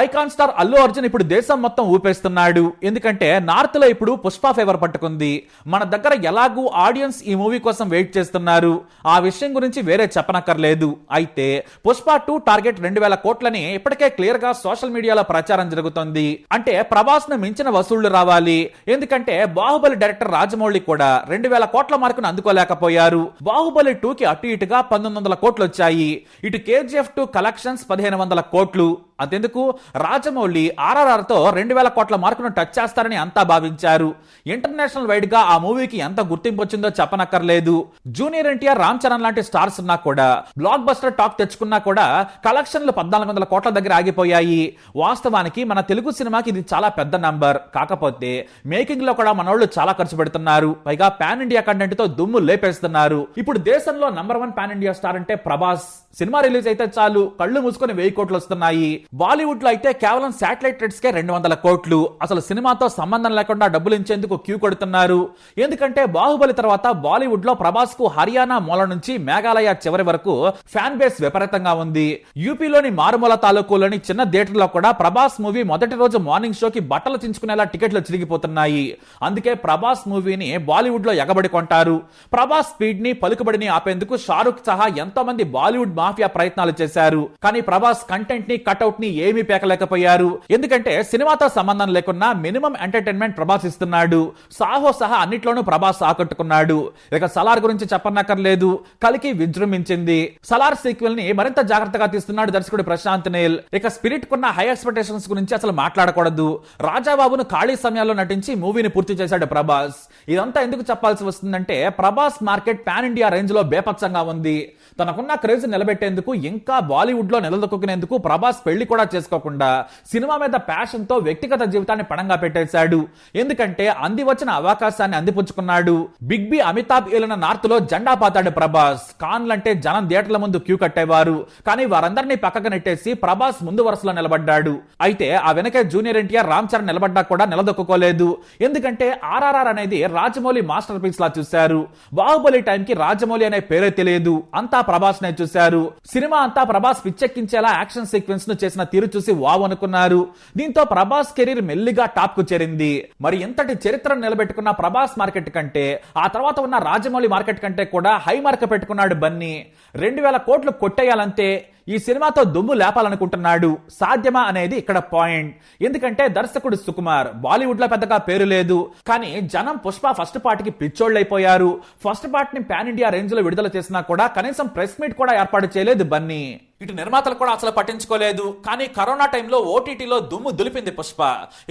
Icon star Allu Arjun ఇప్పుడు దేశం మొత్తం ఊపేస్తున్నాడు. ఎందుకంటే నార్త్లో ఇప్పుడు పుష్ప ఫేవర్ పట్టుకుంది. మన దగ్గర ఎలాగూ ఆడియన్స్ ఈ మూవీ కోసం వెయిట్ చేస్తున్నారు. ఆ విషయం గురించి వేరే చెప్పనక్కర్లేదు. అయితే పుష్ప టూ టార్గెట్ రెండు వేల కోట్లని ఇప్పటికే క్లియర్గా సోషల్ మీడియాలో ప్రచారం జరుగుతోంది. అంటే ప్రభాస్ను మించిన వసూళ్ళు రావాలి. ఎందుకంటే బాహుబలి డైరెక్టర్ రాజమౌళి కూడా రెండు వేల కోట్ల మార్కును అందుకోలేకపోయారు. బాహుబలి టూ కి అటు ఇటుగా పంతొమ్మిది వందల కోట్లు వచ్చాయి. ఇటు కేజీఎఫ్ టూ కలెక్షన్స్ పదిహేను వందల కోట్లు. అంతెందుకు రాజమౌళి ఆర్ఆర్ఆర్తో రెండు వేల కోట్ల మార్కును టచ్ చేస్తారని అంతా భావించారు. ఇంటర్నేషనల్ వైడ్గా ఆ మూవీకి ఎంత గుర్తింపు వచ్చిందో చెప్పనక్కర్లేదు. జూనియర్ ఎన్టీఆర్ రామ్ చరణ్ లాంటి స్టార్స్ ఉన్నా కూడా బ్లాక్ బస్టర్ టాక్ తెచ్చుకున్నా కూడా కలెక్షన్లు పద్నాలుగు వందల కోట్ల దగ్గర ఆగిపోయాయి. వాస్తవానికి మన తెలుగు సినిమాకి ఇది చాలా పెద్ద నంబర్. కాకపోతే మేకింగ్లో కూడా మనోళ్ళు చాలా ఖర్చు పెడుతున్నారు. పైగా పాన్ ఇండియా కంటెంట్తో దుమ్ము లేపేస్తున్నారు. ఇప్పుడు దేశంలో number one pan India star అంటే ప్రభాస్. సినిమా రిలీజ్ అయితే చాలు. కళ్ళు మూసుకొని వెయ్యి కోట్లు వస్తున్నాయి. బాలీవుడ్లో అయితే కేవలం శాటిలైట్ రేట్స్ కే రెండు వందల కోట్లు. అసలు సినిమాతో సంబంధం లేకుండా డబ్బులు ఇచ్చేందుకు క్యూ కొడుతున్నారు. ఎందుకంటే బాహుబలి తర్వాత బాలీవుడ్లో ప్రభాస్కు హర్యానా మూల నుంచి మేఘాలయ చివరి వరకు ఫ్యాన్ బేస్ విపరీతంగా ఉంది. యూపీలోని మారుమూల తాలూకులోని చిన్న థియేటర్లో కూడా ప్రభాస్ మూవీ మొదటి రోజు మార్నింగ్ షోకి బట్టలు చించుకునేలా టికెట్లు చిరిగిపోతున్నాయి. అందుకే ప్రభాస్ మూవీని బాలీవుడ్లో ఎగబడి కొంటారు. ప్రభాస్ స్పీడ్ని పలుకుబడిని ఆపేందుకు షారుఖ్ సహా ఎంతో మంది బాలీవుడ్ మాఫియా ప్రయత్నాలు చేశారు. కానీ ప్రభాస్ కంటెంట్ని కట్అవుట్ని ఏమీ పేకలేకపోయారు. ఎందుకంటే సినిమాతో సంబంధం లేకున్నా మినిమం ఎంటర్టైన్మెంట్ ప్రభాస్ ఇస్తున్నాడు. సాహో సహా అన్నిట్లోనూ ప్రభాస్ ఆకట్టుకున్నాడు. ఇక సలార్ గురించి చెప్పనక్కర్లేదు. కలికి విజృంభించింది. సలార్ సీక్వెల్ని మరింత జాగ్రత్తగా తీస్తున్నాడు దర్శకుడు ప్రశాంత్ నేల్. ఇక స్పిరిట్ కున్న హై ఎక్స్పెక్టేషన్స్ గురించి అసలు మాట్లాడకూడదు. రాజాబాబును ఖాళీ సమయాల్లో నటించి మూవీని పూర్తి చేశాడు ప్రభాస్. ఇదంతా ఎందుకు చెప్పాల్సి వస్తుందంటే ప్రభాస్ మార్కెట్ పాన్ ఇండియా రేంజ్లో బేపచ్చంగా ఉంది. తనకున్న క్రేజ్ నిలబెట్టేందుకు ఇంకా బాలీవుడ్లో నిలదొక్కునేందుకు ప్రభాస్ పెళ్ళి కూడా చేసుకోకుండా సినిమా మీద ప్యాషన్తో వ్యక్తిగత జీవితాన్ని పణంగా పెట్టేశాడు. ఎందుకంటే అంది వచ్చిన అవకాశాన్ని అందిపుచ్చుకున్నాడు. బిగ్ బి అమితాబ్ ఏలిన నార్త్లో జెండా పాతాడు ప్రభాస్. కాన్లంటే జనం థియేటర్ల ముందు క్యూ కట్టేవారు. కానీ వారందరినీ పక్కకు నెట్టేసి ప్రభాస్ ముందు వరుసలో నిలబడ్డాడు. అయితే ఆ వెనకే జూనియర్ ఎన్టీఆర్ రామ్ చరణ్ నిలబడ్డా కూడా నిలదొక్కుకోలేదు. ఎందుకంటే ఆర్ఆర్ఆర్ అనేది రాజమౌళి మాస్టర్ పీస్ లా చూశారు. బాహుబలి టైం కి రాజమౌళి అనే పేరే తెలియదు. అంతా ప్రభాస్ నే చూశారు. సినిమా అంతా ప్రభాస్ పిచ్చెక్కించేలా యాక్షన్ సీక్వెన్స్ను చేసిన తీరు చూసి వావ్ అనుకున్నారు. దీంతో ప్రభాస్ కెరీర్ మెల్లిగా టాప్కు చేరింది. మరి ఎంతటి చరిత్రను నిలబెట్టుకున్న ప్రభాస్ మార్కెట్ కంటే ఆ తర్వాత ఉన్న రాజమౌళి మార్కెట్ కంటే కూడా హై మార్క్ పెట్టుకున్నాడు బన్నీ. రెండు వేల కోట్లు కొట్టేయాలంతే ఈ సినిమాతో దుమ్ము లేపాలనుకుంటున్నాడు. సాధ్యమా అనేది ఇక్కడ పాయింట్. ఎందుకంటే దర్శకుడు సుకుమార్ బాలీవుడ్లో పెద్దగా పేరు లేదు. కానీ జనం పుష్ప ఫస్ట్ పార్ట్కి పిచ్చోళ్ళైపోయారు. ఫస్ట్ పార్ట్ని పాన్ ఇండియా రేంజ్లో విడుదల చేసినా కూడా కనీసం ప్రెస్ మీట్ కూడా ఏర్పాటు చేయలేదు బన్నీ. ఇటు నిర్మాతలు కూడా అసలు పట్టించుకోలేదు. కానీ కరోనా టైంలో ఓటీటీలో దుమ్ము దులిపింది పుష్ప.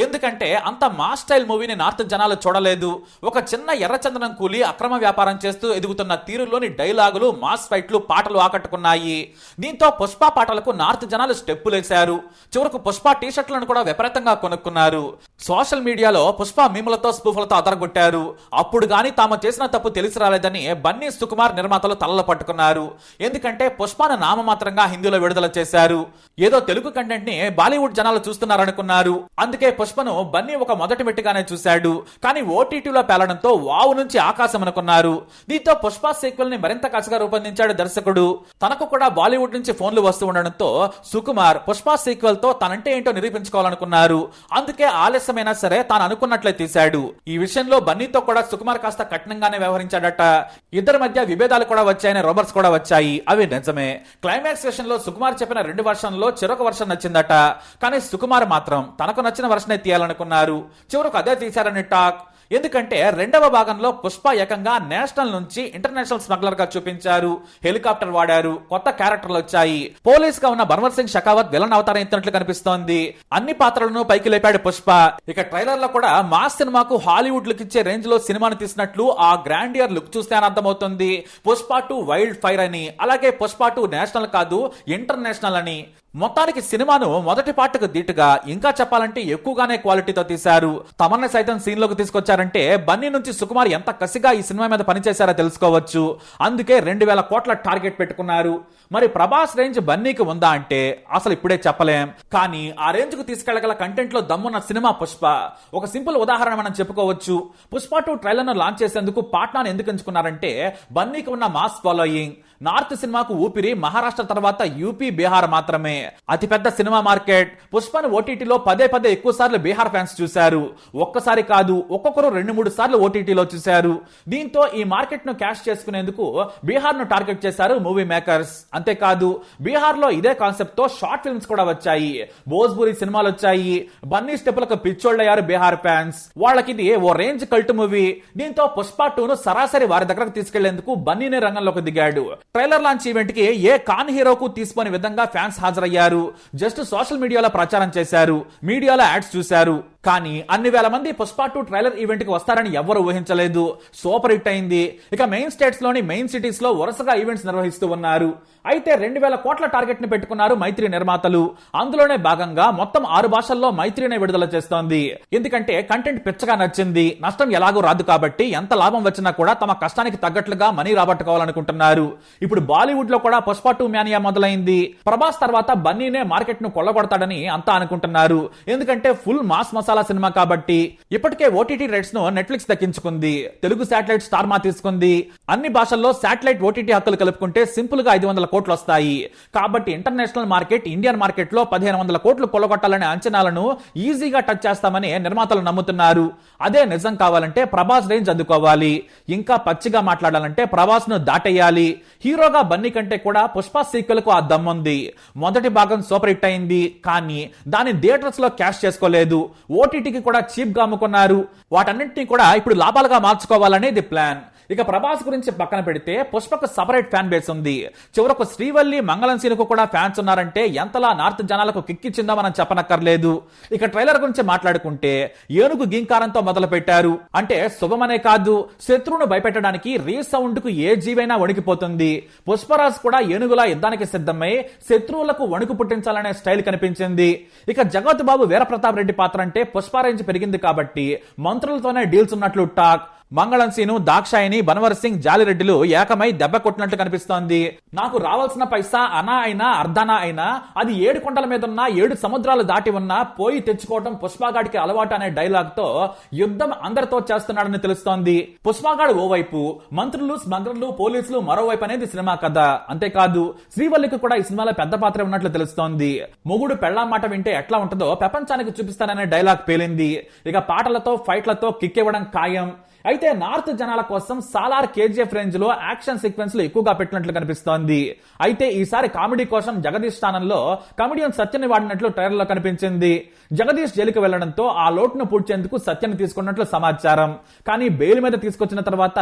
ఎందుకంటే అంత మా స్టైల్ మూవీని నార్త్ జనాలు చూడలేదు. ఒక చిన్న ఎర్రచందనం కూలి అక్రమ వ్యాపారం చేస్తూ ఎదుగుతున్న తీరులోని డైలాగులు మాస్ ఫైట్లు పాటలు ఆకట్టుకున్నాయి. దీంతో పుష్ప పాటలకు నార్త్ జనాలు స్టెప్పులేశారు చివరకు పుష్ప టీషర్ట్లను కూడా విపరీతంగా కొనుక్కున్నారు. సోషల్ మీడియాలో పుష్ప మీములతో స్పూఫలతో అదరగొట్టారు. అప్పుడు గాని తాము చేసిన తప్పు తెలిసి రాలేదని బన్నీ సుకుమార్ నిర్మాతలు తలలు పట్టుకున్నారు. ఎందుకంటే పుష్పను నామమాత్రంగా హిందీలో విడుదల చేశారు. ఏదో తెలుగు కంటెంట్ని బాలీవుడ్ జనాలు చూస్తున్నారనుకున్నారు. అందుకే పుష్పను బన్నీ ఒక మొదటి మెట్టుగానే చూశాడు. కానీ ఓటీటీలో పేలడంతో వావు నుంచి ఆకాశం అనుకున్నారు. దీంతో పుష్ప సీక్వెల్ని మరింత కసగా రూపొందించాడు దర్శకుడు. తనకు కూడా బాలీవుడ్ నుంచి ఫోన్లు వస్తూ ఉండడంతో సుకుమార్ పుష్ప సీక్వెల్తో తనంటే ఏంటో నిరూపించుకోవాలనుకున్నారు. అందుకే ఆలస్యమైనా సరే తాను అనుకున్నట్లే తీశాడు. ఈ విషయంలో బన్నీతో కూడా సుకుమార్ కాస్త కఠినంగానే వ్యవహరించాడట. ఇద్దరి మధ్య విభేదాలు కూడా వచ్చాయని రోబర్స్ కూడా వచ్చాయి. అవి నిజమే. క్లైమాక్స్ సెషన్ వర్షన్లో సుకుమార్ చెప్పిన రెండు వర్షన్లో చెరొక వర్షన్ నచ్చిందట. కానీ సుకుమార్ మాత్రం తనకు నచ్చిన వర్షనే తీయాలనుకున్నారు. చివరకు అదే తీశారని టాక్ ఎందుకంటే రెండవ భాగంలో పుష్ప ఏకంగా నేషనల్ నుంచి ఇంటర్నేషనల్ స్మగ్లర్గా చూపించారు. హెలికాప్టర్ వాడారు. కొత్త క్యారెక్టర్లు వచ్చాయి. పోలీస్గా ఉన్న బన్వర్ సింగ్ షకావత్ విలన్ అవతారం ఎత్తినట్లు కనిపిస్తోంది. అన్ని పాత్రలను పైకి లేపాడు పుష్ప. ఇక ట్రైలర్లో కూడా మాస్ సినిమాకు హాలీవుడ్ లుక్ ఇచ్చే రేంజ్లో సినిమాను తీసినట్లు ఆ గ్రాండియర్ లుక్ చూస్తే అర్థమవుతుంది. పుష్ప టూ వైల్డ్ ఫైర్ అని. అలాగే పుష్ప టూ నేషనల్ కాదు ఇంటర్నేషనల్ అని. మొత్తానికి సినిమాను మొదటి పాటకు దీటుగా ఇంకా చెప్పాలంటే ఎక్కువగానే క్వాలిటీతో తీశారు. తమన్న సైతం సీన్లోకి తీసుకొచ్చారంటే బన్నీ నుంచి సుకుమార్ ఎంత కసిగా ఈ సినిమా మీద పనిచేశారో తెలుసుకోవచ్చు. అందుకే రెండు వేల కోట్ల టార్గెట్ పెట్టుకున్నారు. మరి ప్రభాస్ రేంజ్ బన్నీకి ఉందా అంటే అసలు ఇప్పుడే చెప్పలేం. కానీ ఆ రేంజ్కు తీసుకెళ్ళగల కంటెంట్లో దమ్మున్న సినిమా పుష్ప. ఒక సింపుల్ ఉదాహరణ మనం చెప్పుకోవచ్చు. పుష్ప టూ ట్రైలర్ను లాంచ్ చేసేందుకు పాట్నాను ఎందుకు ఎంచుకున్నారంటే బన్నీకి ఉన్న మాస్ ఫాలోయింగ్. నార్త్ సినిమాకు ఊపిరి మహారాష్ట్ర తర్వాత యూపీ బీహార్ మాత్రమే. అతిపెద్ద సినిమా మార్కెట్. పుష్పను ఓటీటీలో పదే పదే ఎక్కువ సార్లు బీహార్ ఫ్యాన్స్ చూశారు. ఒక్కసారి కాదు ఒక్కొక్కరు రెండు మూడు సార్లు ఓటీటీలో చూశారు. దీంతో ఈ మార్కెట్ను క్యాష్ చేసుకునేందుకు బీహార్ను టార్గెట్ చేశారు మూవీ మేకర్స్. అంతేకాదు బీహార్లో ఇదే కాన్సెప్ట్తో షార్ట్ ఫిల్మ్స్ కూడా వచ్చాయి. భోజ్పురి సినిమాలు వచ్చాయి. బన్నీ స్టెప్పులకు పిచ్చోళ్ళయ్యారు బీహార్ ఫ్యాన్స్. వాళ్ళకి ఇది ఓ రేంజ్ కల్ట్ మూవీ. దీంతో పుష్ప టూ ను సరాసరి వారి దగ్గరకు తీసుకెళ్ళేందుకు బన్నీనే రంగంలోకి దిగాడు. ట్రైలర్ లాంచ్ ఈవెంట్కి ఏ కాన్ హీరోకు తీసుకునే విధంగా ఫ్యాన్స్ హాజరయ్యారు? జస్ట్ సోషల్ మీడియాలో ప్రచారం చేశారు మీడియాలో యాడ్స్ చూశారు. కానీ అన్ని వేల మంది పుష్ప టూ ట్రైలర్ ఈవెంట్కి వస్తారని ఎవరు ఊహించలేదు. సూపర్ హిట్ అయింది. ఇక మెయిన్ స్టేట్స్లోని మెయిన్ సిటీస్లో వరుసగా ఈవెంట్స్ నిర్వహిస్తూ ఉన్నారు. అయితే రెండు వేల కోట్ల టార్గెట్ని పెట్టుకున్నారు మైత్రి నిర్మాతలు. అందులోనే భాగంగా మొత్తం ఆరు భాషల్లో మైత్రినే విడుదల చేస్తోంది. ఎందుకంటే కంటెంట్ పిచ్చగా నచ్చింది. నష్టం ఎలాగో రాదు కాబట్టి ఎంత లాభం వచ్చినా కూడా తమ కష్టానికి తగ్గట్లుగా మనీ రాబట్టుకోవాలనుకుంటున్నారు. ఇప్పుడు బాలీవుడ్లో కూడా పుష్ప టూ మ్యానియా మొదలైంది. ప్రభాస్ తర్వాత బన్నీనే మార్కెట్ను కొల్లగొడతాడని అంతా అనుకుంటున్నారు. ఎందుకంటే ఫుల్ మాస్ మసాలా సినిమా కాబట్టి ఇప్పటికే ఓటీటీ రైట్స్ను నెట్ఫ్లిక్స్ దక్కించుకుంది. తెలుగు శాటిలైట్ స్టార్ మా తీసుకుంది. అన్ని భాషల్లో శాటిలైట్ ఓటీటీ హక్కులు కలుపుకుంటే సింపుల్గా ఐదు వందల కోట్లు వస్తాయి. కాబట్టి ఇంటర్నేషనల్ మార్కెట్ ఇండియన్ మార్కెట్లో పదిహేను వందల కోట్లు కొలగొట్టాలనే అంచనాలను ఈజీగా టచ్ చేస్తామని నిర్మాతలు నమ్ముతున్నారు. అదే నిజం కావాలంటే ప్రభాస్ రేంజ్ అందుకోవాలి. ఇంకా పచ్చిగా మాట్లాడాలంటే ప్రభాస్ను దాటేయాలి. హీరోగా బన్నీ కంటే కూడా పుష్ప సీక్వెల్కు ఆ దమ్ముంది. మొదటి భాగం సూపర్ హిట్ అయింది. కానీ దాని థియేటర్స్లో క్యాష్ చేసుకోలేదు. ఓటీటీకి కూడా చీప్గా అమ్ముకున్నారు. వాటన్నింటినీ కూడా ఇప్పుడు లాభాలుగా మార్చుకోవాలనేది ప్లాన్. ఇక ప్రభాస్ గురించి పక్కన పెడితే పుష్పకు సపరేట్ ఫ్యాన్ బేస్ ఉంది. చివరకు శ్రీవల్లి మంగళం సీనుకు కూడా ఫ్యాన్స్ ఉన్నారంటే ఎంతలా నార్త్ జనాలకు కిక్కిచ్చిందో మనం చెప్పనక్కర్లేదు. ఇక ట్రైలర్ గురించి మాట్లాడుకుంటే ఏనుగు గింకారంతో మొదలు పెట్టారు అంటే శుభమనే కాదు శత్రువును భయపెట్టడానికి రీసౌండ్కు ఏ జీవైనా వణికిపోతుంది. పుష్పరాజ్ కూడా ఏనుగులా యుద్ధానికి సిద్ధమై శత్రువులకు వణుకు పుట్టించాలనే స్టైల్ కనిపించింది. ఇక జగత్ బాబు వీరప్రతాప్ రెడ్డి పాత్ర అంటే పుష్పారేంజ్ పెరిగింది కాబట్టి మంత్రులతోనే డీల్స్ ఉన్నట్లు టాక్. మంగళం సీను దాక్షాయిని బనవర్ సింగ్ జాలిరెడ్డిలు ఏకమై దెబ్బ కొట్టినట్లు కనిపిస్తోంది. నాకు రావాల్సిన పైసా అనా అయినా అర్ధనా అయినా అది ఏడు కొండల మీద ఉన్న ఏడు సముద్రాలు దాటి ఉన్నా పోయి తెచ్చుకోవటం పుష్పగాడికి అలవాటు అనే డైలాగ్తో యుద్ధం అందరితో చేస్తున్నాడని తెలుస్తోంది. పుష్పగాడు ఓవైపు మంత్రులు స్మగ్లర్లు పోలీసులు మరోవైపు అనేది సినిమా కథ. అంతేకాదు శ్రీవల్లికి కూడా ఈ సినిమాలో పెద్ద పాత్ర ఉన్నట్లు తెలుస్తోంది. మొగుడు పెళ్ళాం మాట వింటే ఎట్లా ఉంటుందో ప్రపంచానికి చూపిస్తాననే డైలాగ్ పేలింది. ఇక పాటలతో ఫైట్లతో కిక్ ఇవ్వడం ఖాయం. అయితే నార్త్ జనాల కోసం సాలార్ కేజీఎఫ్ రేంజ్లో యాక్షన్ సీక్వెన్స్లో ఎక్కువగా పెట్టినట్లు కనిపిస్తోంది. అయితే ఈసారి కామెడీ కోసం జగదీష్ స్థానంలో కమెడియన్ సత్యని వాడినట్లు ట్రైలర్లో కనిపించింది. జగదీష్ జైలుకి వెళ్ళడంతో ఆ లోటును పూడ్చేందుకు సత్యని తీసుకున్నట్లు సమాచారం. కానీ బెయిల్ మీద తీసుకొచ్చిన తర్వాత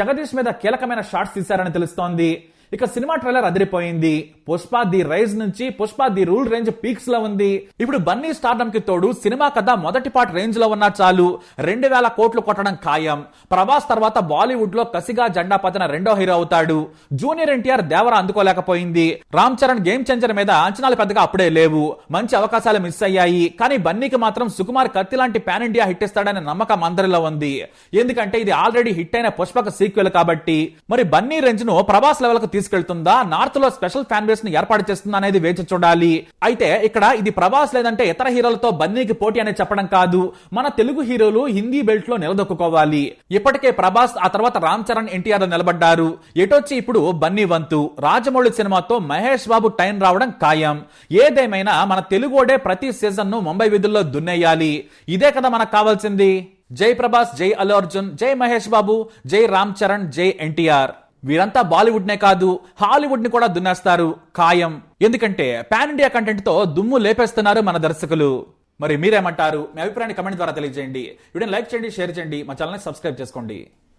జగదీష్ మీద కీలకమైన షాట్స్ తీశారని తెలుస్తోంది. ఇక సినిమా ట్రైలర్ అదిరిపోయింది. పుష్ప ది రైజ్ నుంచి పుష్ప ది రూల్ రేంజ్ పీక్స్లో ఉంది. ఇప్పుడు బన్నీ స్టార్డమ్కి తోడు సినిమా కథ మొదటి పార్ట్ రేంజ్లో ఉన్నా చాలు. రెండు వేల కోట్లు కొట్టడం ఖాయం. ప్రభాస్ తర్వాత బాలీవుడ్లో కసిగా జెండా పతన రెండో హీరో అవుతాడు. జూనియర్ ఎన్టీఆర్ దేవర అందుకోలేకపోయింది. రామ్ చరణ్ గేమ్ చేంజర్ మీద అంచనాలు పెద్దగా అప్పుడే లేవు. మంచి అవకాశాలు మిస్ అయ్యాయి. కానీ బన్నీకి మాత్రం సుకుమార్ కత్తి లాంటి పాన్ ఇండియా హిట్ ఇస్తాడనే నమ్మకం అందరిలో ఉంది. ఎందుకంటే ఇది ఆల్రెడీ హిట్ అయిన పుష్పక సీక్వెల్ కాబట్టి. మరి బన్నీ రేంజ్ను ప్రభాస్ లెవెల్కు తీసుకెళ్తుందా? నార్త్లో స్పెషల్ ఫ్యాన్ బేస్ని ఏర్పాటు చేస్తుందా అనేది వేచి చూడాలి. అయితే ఇక్కడ ఇది ప్రభాస్ లేదంటే ఇతర హీరోలతో బన్నీకి పోటీ అనేది చెప్పడం కాదు. మన తెలుగు హీరోలు హిందీ బెల్ట్లో నిలదొక్కుకోవాలి. ఇప్పటికే ప్రభాస్ ఆ తర్వాత రామ్ చరణ్ ఎన్టీఆర్ నిలబడ్డారు. ఎటొచ్చి ఇప్పుడు బన్నీ వంతు? రాజమౌళి సినిమాతో మహేష్ బాబు టైం రావడం ఖాయం. ఏదేమైనా మన తెలుగోడే ప్రతి సీజన్ను ముంబై విధుల్లో దున్నేయాలి. ఇదే కదా మనకు కావాల్సింది. జై ప్రభాస్ జై అల్లు అర్జున్ జై మహేష్ బాబు జై రామ్ చరణ్ జై ఎన్టీఆర్. వీరంతా బాలీవుడ్నే కాదు హాలీవుడ్ని కూడా దున్నేస్తారు. ఖాయం. ఎందుకంటే పాన్ ఇండియా కంటెంట్తో దుమ్ము లేపేస్తున్నారు మన దర్శకులు. మరి మీరేమంటారు? మీ అభిప్రాయాన్ని కమెంట్ ద్వారా తెలియజేయండి. వీడియోని లైక్ చేయండి షేర్ చేయండి. మా ఛానల్ని సబ్స్క్రైబ్ చేసుకోండి.